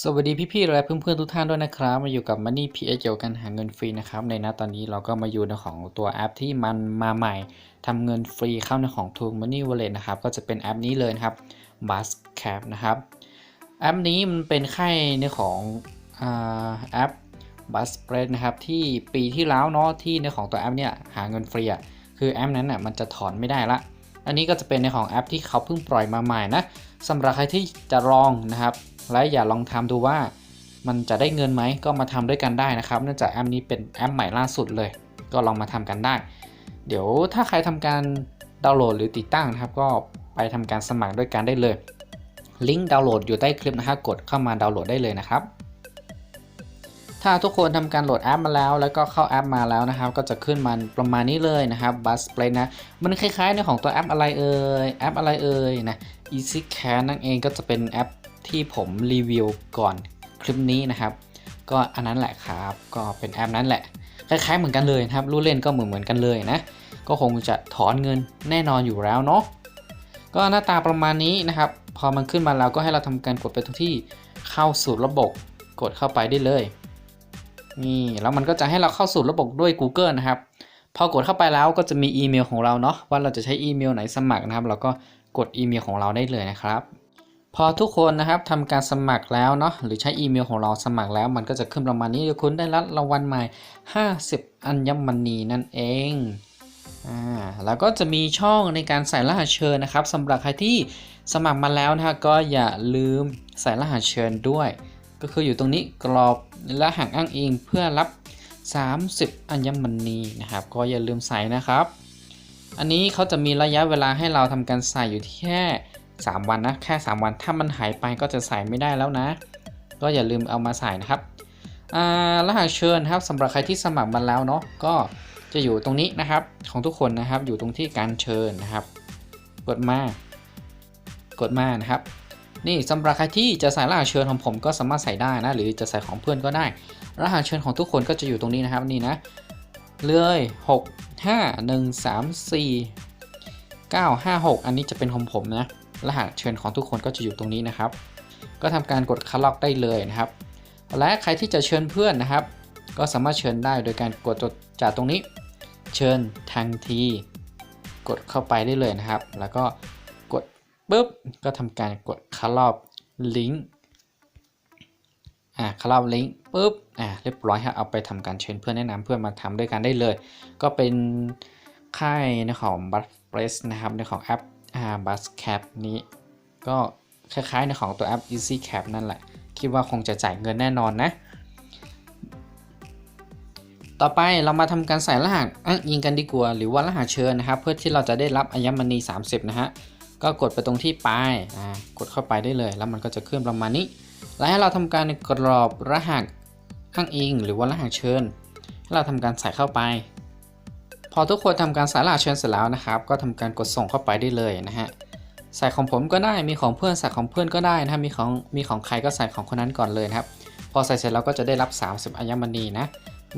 สวัสดีพี่ๆและเพื่อนๆทุกท่านด้วยนะครับ มาอยู่กับ Money PS เกี่ยวกับการหาเงินฟรีนะครับ ในน้าตอนนี้เราก็มาอยู่ในของตัวแอปที่มันมาใหม่ทำเงินฟรีเข้าในของ True Money Wallet นะครับ ก็จะเป็นแอปนี้เลยนะครับ Buzzcap นะครับ แอปนี้มันเป็นค่ายในของอแอป Buzzspread นะครับ ที่ปีที่แล้วเนาะที่ในของตัวแอปเนี่ยหาเงินฟรีอะคือแอปนั้นอะมันจะถอนไม่ได้ละ อันนี้ก็จะเป็นในของแอปที่เขาเพิ่งปล่อยมาใหม่นะสำหรับใครที่จะลองนะครับ และอย่าลองทำดูว่ามันจะได้เงินไหมก็มาทำด้วยกันได้นะครับ เนื่องจากแอปนี้เป็นแอปใหม่ล่าสุดเลย ก็ลองมาทำกันได้ เดี๋ยวถ้าใครทำการดาวน์โหลดหรือติดตั้งนะครับ ก็ไปทำการสมัครด้วยกันได้เลย ลิงก์ดาวน์โหลดอยู่ใต้คลิปนะครับกดเข้ามาดาวน์โหลดได้เลยนะครับถ้าทุกคนทำการโหลดแอปมาแล้ว แล้วก็เข้าแอปมาแล้วนะครับ ก็จะขึ้นมาประมาณนี้เลยนะครับ Buzz Play นะ มันคล้ายๆในของตัวแอปอะไรเอ่ยแอปอะไรเอ่ยนะ Easy Cash นั่นเองก็จะเป็นแอป ที่ผมรีวิวก่อนคลิปนี้นะครับ ก็อันนั้นแหละครับ ก็เป็นแอปนั้นแหละ คล้ายๆเหมือนกันเลยนะครับรู้เล่นก็เหมือนเหมือนกันเลยนะ ก็คงจะถอนเงินแน่นอนอยู่แล้วเนาะก็หน้าตาประมาณนี้นะครับ พอมันขึ้นมาแล้วก็ให้เราทำการกดไปตรงที่เข้าสู่ระบบกดเข้าไปได้เลยนี่แล้วมันก็จะให้เราเข้าสู่ระบบด้วย Google นะครับ พอกดเข้าไปแล้วก็จะมีอีเมลของเราเนาะว่าเราจะใช้อีเมลไหนสมัครนะครับ เราก็กดอีเมลของเราได้เลยนะครับ พอทุกคนนะครับทำการสมัครแล้วเนาะหรือใช้อีเมลของเราสมัครแล้ว มันก็จะขึ้นประมาณนี้คุณได้รับรางวัลใหม่ 50 อัญมณีนั่นเองอ่าแล้วก็จะมีช่องในการใส่รหัสเชิญนะครับสำหรับใครที่สมัครมาแล้วนะก็อย่าลืมใส่รหัสเชิญด้วย ก็คืออยู่ตรงนี้กรอบและหางอ้างอิงเพื่อรับ 30 อัญมณีนะครับ ก็อย่าลืมใส่นะครับ อันนี้เขาจะมีระยะเวลาให้เราทำการใส่อยู่ที่แค่ 3 วันนะแค่ 3 วันถ้ามันหายไปก็จะใส่ไม่ได้แล้วนะ ก็อย่าลืมเอามาใส่นะครับรหัสเชิญครับสำหรับใครที่สมัครมาแล้วเนาะก็จะอยู่ตรงนี้นะครับของทุกคนนะครับอยู่ตรงที่การเชิญนะครับ กดมากดมานะครับ นี่สำหรับใครที่จะใส่รหัสเชิญของผมก็สามารถใส่ได้นะ หรือจะใส่ของเพื่อนก็ได้ รหัสเชิญของทุกคนก็จะอยู่ตรงนี้นะครับนี่นะเลย6 5 1 3 4 9 5 6 อันนี้จะเป็นของผมนะ รหัสเชิญของทุกคนก็จะอยู่ตรงนี้นะครับ ก็ทำการกดคัดล็อกได้เลยนะครับ และใครที่จะเชิญเพื่อนนะครับ ก็สามารถเชิญได้โดยการกดจากตรงนี้ เชิญทันที กดเข้าไปได้เลยนะครับ แล้วก็กดปุ๊บก็ทำการกดคัดลอกลิงก์อ่าคัดลอกลิงก์ปุ๊บอ่าเรียบร้อยครับเอาไปทำการเชิญเพื่อนแนะนำเพื่อนมาทำด้วยกันได้เลย ก็เป็นค่ายในของ b u z z p r e s s นะครับในของแอป อ่า Buzzcap นี้ ก็คล้ายๆในของตัวแอป Easy Cap นั่นแหละ คิดว่าคงจะจ่ายเงินแน่นอนนะ ต่อไปเรามาทำการใส่รหัสอ้างอิงกันดีกว่า หรือว่ารหัสเชิญนะครับ เพื่อที่เราจะได้รับอัญมณี 30 นะฮะ ก็กดไปตรงที่ปลายอ่ากดเข้าไปได้เลย แล้วมันก็จะขึ้นประมาณนี้ แล้วให้เราทำการกรอบรหัสอ้างอิง หรือว่ารหัสเชิญ ให้เราทำการใส่เข้าไป พอทุกคนทำการส่รหัสเชิญเสร็จแล้วนะครับ ก็ทำการกดส่งเข้าไปได้เลยนะฮะใส่ของผมก็ได้มีของเพื่อนใส่ของเพื่อนก็ได้นะมีของมีของใครก็ใส่ของคนนั้นก่อนเลยนะครับ พอใส่เสร็จแล้วก็จะได้รับ 30อัญมณีนะ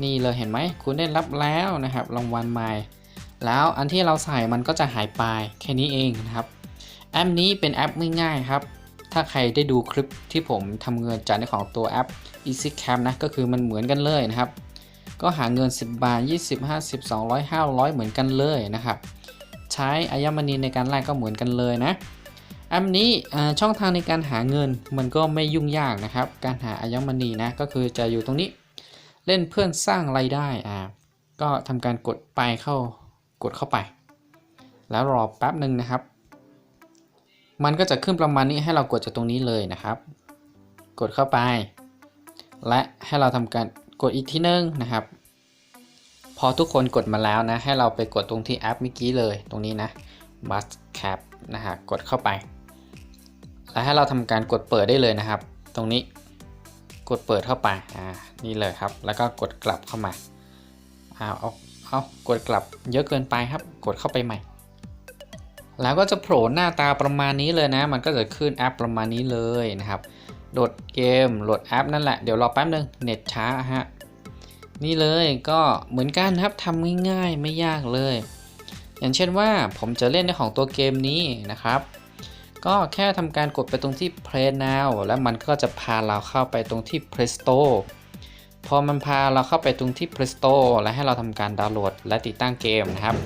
นี่เลยเห็นไหมคุณได้รับแล้วนะครับรางวัลใหม่แล้วอันที่เราใส่มันก็จะหายไปแค่นี้เองนะครับแอปนี้เป็นแอปง่ายๆครับ ถ้าใครได้ดูคลิปที่ผมทำเงินจากในของตัวแอป Easy Cam นะก็คือมันเหมือนกันเลยนะครับ ก็หาเงิน 10 บาท 20 50 200 500 เหมือนกันเลยนะครับ ใช้อายมณีในการแลกก็เหมือนกันเลยนะแอปนี้ช่องทางในการหาเงินมันก็ไม่ยุ่งยากนะครับ การหาอายมณีนะก็คือจะอยู่ตรงนี้เล่นเพื่อนสร้างรายได้อ่าก็ทำการกดไปเข้ากดเข้าไป แล้วรอแป๊บหนึ่งนะครับ มันก็จะขึ้นประมาณนี้ให้เรากดจากตรงนี้เลยนะครับ กดเข้าไป และให้เราทำการ ดอีกทีนึงนะครับ พอทุกคนกดมาแล้วนะ ให้เราไปกดตรงที่แอปเมื่อกี้เลยตรงนี้นะ Bus Cap นะฮะกดเข้าไป แล้วให้เราทำการกดเปิดได้เลยนะครับ ตรงนี้กดเปิดเข้าไปอ่านี่เลยครับ แล้วก็กดกลับเข้ามาเอาเอาเอากดกลับเยอะเกินไปครับ กดเข้าไปใหม่ แล้วก็จะโผล่หน้าตาประมาณนี้เลยนะ มันก็จะขึ้นแอปประมาณนี้เลยนะครับโหลดเกมโหลดแอปนั่นแหละ เดี๋ยวรอแป๊บนึง เน็ตช้าฮะ นี่เลยก็เหมือนกันครับทำง่ายๆไม่ยากเลย อย่างเช่นว่าผมจะเล่นในของตัวเกมนี้นะครับ ก็แค่ทำการกดไปตรงที่ Play Now แล้วมันก็จะพาเราเข้าไปตรงที่ Play Store พอมันพาเราเข้าไปตรงที่ Play Store และให้เราทำการดาวน์โหลด และติดตั้งเกมนะครับ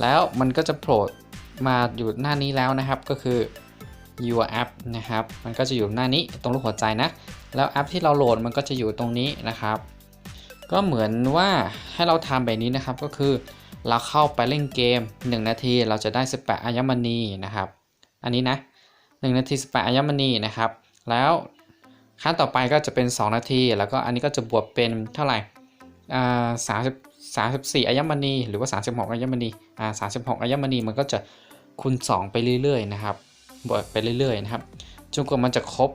แล้วมันก็จะโผล่มาอยู่หน้านี้แล้วนะครับก็คือ your app นะครับ มันก็จะอยู่หน้านี้ตรงรูปหัวใจนะ แล้วแอปที่เราโหลดมันก็จะอยู่ตรงนี้นะครับ ก็เหมือนว่าให้เราทำแบบนี้นะครับก็คือเราเข้าไปเล่นเกม 1 นาทีเราจะได้ 18อัญมณีนะครับ อันนี้นะ 1 นาที 18อัญมณีนะครับ แล้วขั้นต่อไปก็จะเป็น 2 นาที แล้วก็อันนี้ก็จะบวกเป็นเท่าไหร่อ่าสามสิบสามสิบสี่อัญมณี หรือว่า 36อัญมณีอ่าสามสิบหกอัญมณีมันก็จะคูณ 2 ไปเรื่อยๆนะครับบวกไปเรื่อยๆนะครับจนกว่ามันจะครบ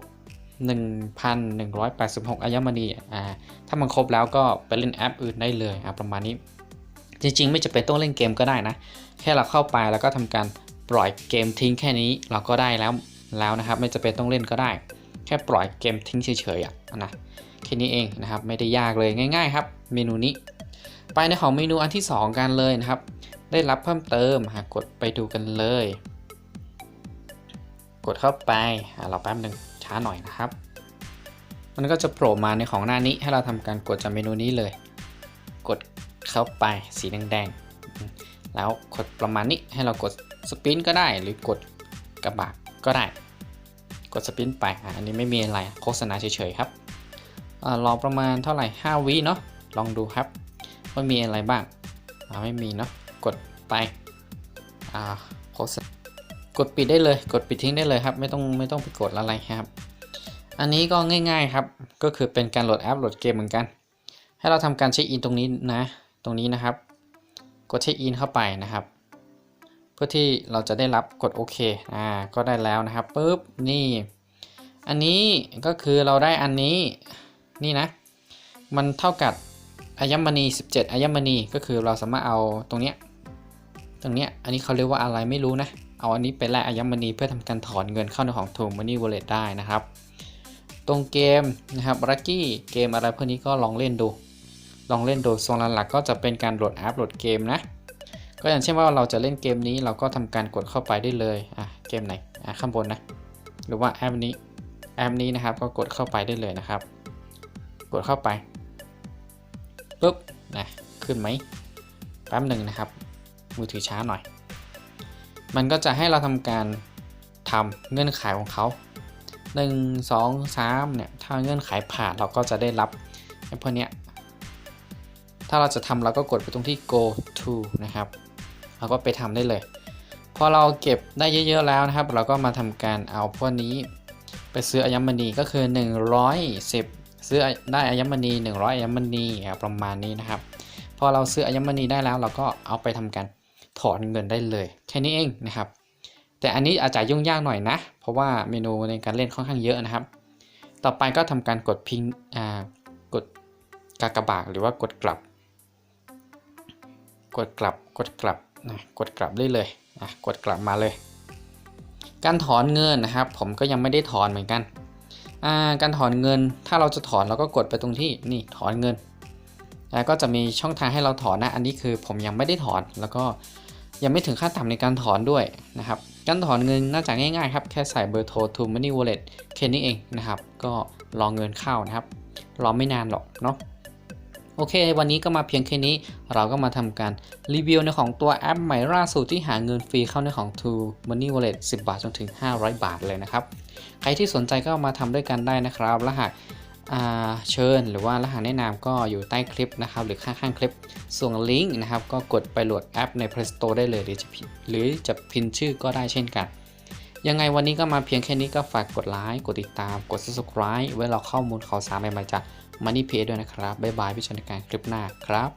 1,186 อัญมณีอ่าถ้ามันครบแล้วก็ไปเล่นแอปอื่นได้เลยอ่าประมาณนี้ จริงๆ ไม่จะเป็นต้องเล่นเกมก็ได้นะ แค่เราเข้าไปแล้วก็ทำการปล่อยเกมทิ้งแค่นี้เราก็ได้แล้วแล้วนะครับ ไม่จะเป็นต้องเล่นก็ได้ แค่ปล่อยเกมทิ้งเฉยๆอะนะแค่นี้เองนะครับไม่ได้ยากเลยง่าย ๆ ครับ เมนูนี้ ไปในของเมนูอันที่ 2 กันเลยนะครับ ได้รับเพิ่มเติมหากดไปดูกันเลย กดเข้าไปอะเราแป๊บหนึ่ง ช้าหน่อยนะครับ มันก็จะโผล่มาในของหน้านี้ให้เราทำการกดจากเมนูนี้เลย กดเข้าไปสีแดงๆ แล้วกดประมาณนี้ให้เรากดสปินก็ได้หรือกดกระบะก็ได้ กดสปินไปอันนี้ไม่มีอะไรโฆษณาเฉยๆครับอรอประมาณเท่าไหร่ 5 วิเนาะลองดูครับว่ามีอะไรบ้างไม่มีเนาะกดไปโฆษณา กดปิดได้เลย กดปิดทิ้งได้เลยครับ ไม่ต้องไม่ต้องไปกดอะไรครับ อันนี้ก็ง่าย ๆครับ ก็คือเป็นการโหลดแอปโหลดเกมเหมือนกัน ให้เราทำการเช็คอินตรงนี้นะ ตรงนี้นะครับ กดเช็คอินเข้าไปนะครับ เพื่อที่เราจะได้รับกดโอเค อ่า ก็ได้แล้วนะครับปุ๊บ นี่ อันนี้ก็คือเราได้อันนี้ นี่นะ มันเท่ากับอัญมณี 17อัญมณี ก็คือเราสามารถเอาตรงเนี้ย ตรงเนี้ย อันนี้เขาเรียกว่าอะไรไม่รู้นะ เอาอันนี้ไปแลกอัญมณีเพื่อทำการถอนเงินเข้าในของ t o Money Wallet ได้นะครับ ตรงเกมนะครับลั c กี้เกมอะไรพวกนี้ก็ลองเล่นดู ลองเล่นดูโซนหลักๆก็จะเป็นการโหลดแอปโหลดเกมนะ ก็อย่างเช่นว่าเราจะเล่นเกมนี้เราก็ทำการกดเข้าไปได้เลยอะเกมไหนอะข้างบนนะหรือว่าแอปนี้แอปนี้นะครับก็กดเข้าไปได้เลยนะครับ กดเข้าไปปุ๊บนะขึ้นไหมแป๊บหนึ่งนะครับ มือถือช้าหน่อย มันก็จะให้เราทำการทำเงื่อนไขของเขา 1 2 3เนี่ยถ้าเงื่อนไขผ่านเราก็จะได้รับไอ้พวกเนี้ยถ้าเราจะทำเราก็กดไปตรงที่ go to นะครับเราก็ไปทำได้เลย พอเราเก็บได้เยอะๆแล้วนะครับ เราก็มาทำการเอาพวกนี้ไปซื้ออัญมณีก็คือ 110 ซื้อได้อัญมณี 100อัญมณีประมาณนี้นะครับ พอเราซื้ออัญมณีได้แล้วเราก็เอาไปทำการ ถอนเงินได้เลย แค่นี้เองนะครับ แต่อันนี้อาจจะยุ่งยากหน่อยนะ เพราะว่าเมนูในการเล่นค่อนข้างเยอะนะครับ ต่อไปก็ทำการกดพิงอ่ากดกากบาทหรือว่ากดกลับ กดกลับกดกลับนะกดกลับได้เลยนะกดกลับมาเลย การถอนเงินนะครับ ผมก็ยังไม่ได้ถอนเหมือนกันอ่าการถอนเงินถ้าเราจะถอนเราก็กดไปตรงที่นี่ถอนเงินแล้วก็จะมีช่องทางให้เราถอนนะ อันนี้คือผมยังไม่ได้ถอนแล้วก็ ยังไม่ถึงค่าต่ำในการถอนด้วยนะครับ การถอนเงินน่าจะง่ายๆครับ แค่ใส่เบอร์โทร to money wallet แค่นี้เองนะครับ ก็รอเงินเข้านะครับ รอไม่นานหรอกเนาะ โอเค วันนี้ก็มาเพียงแค่นี้ เราก็มาทำการรีวิวในของตัวแอปใหม่ล่าสุดที่หาเงินฟรีเข้าในของ To Money Wallet 10 บาทจนถึง 500 บาทเลยนะครับ ใครที่สนใจก็มาทำด้วยกันได้นะครับรหัส เชิญ หรือว่ารหัสแนะนำก็อยู่ใต้คลิปนะครับ หรือข้างๆคลิป ส่วนลิงก์นะครับ ก็กดไปโหลดแอปใน Play Store ได้เลย หรือจะหรือจะพิมพ์ชื่อก็ได้เช่นกัน ยังไงวันนี้ก็มาเพียงแค่นี้ก็ฝากกดไลค์กดติดตามกด subscribe ไว้เราข้อมูลข่าวสารใหม่ๆจาก Money Pay ด้วยนะครับบ๊ายบายพี่ชนในการคลิปหน้าครับ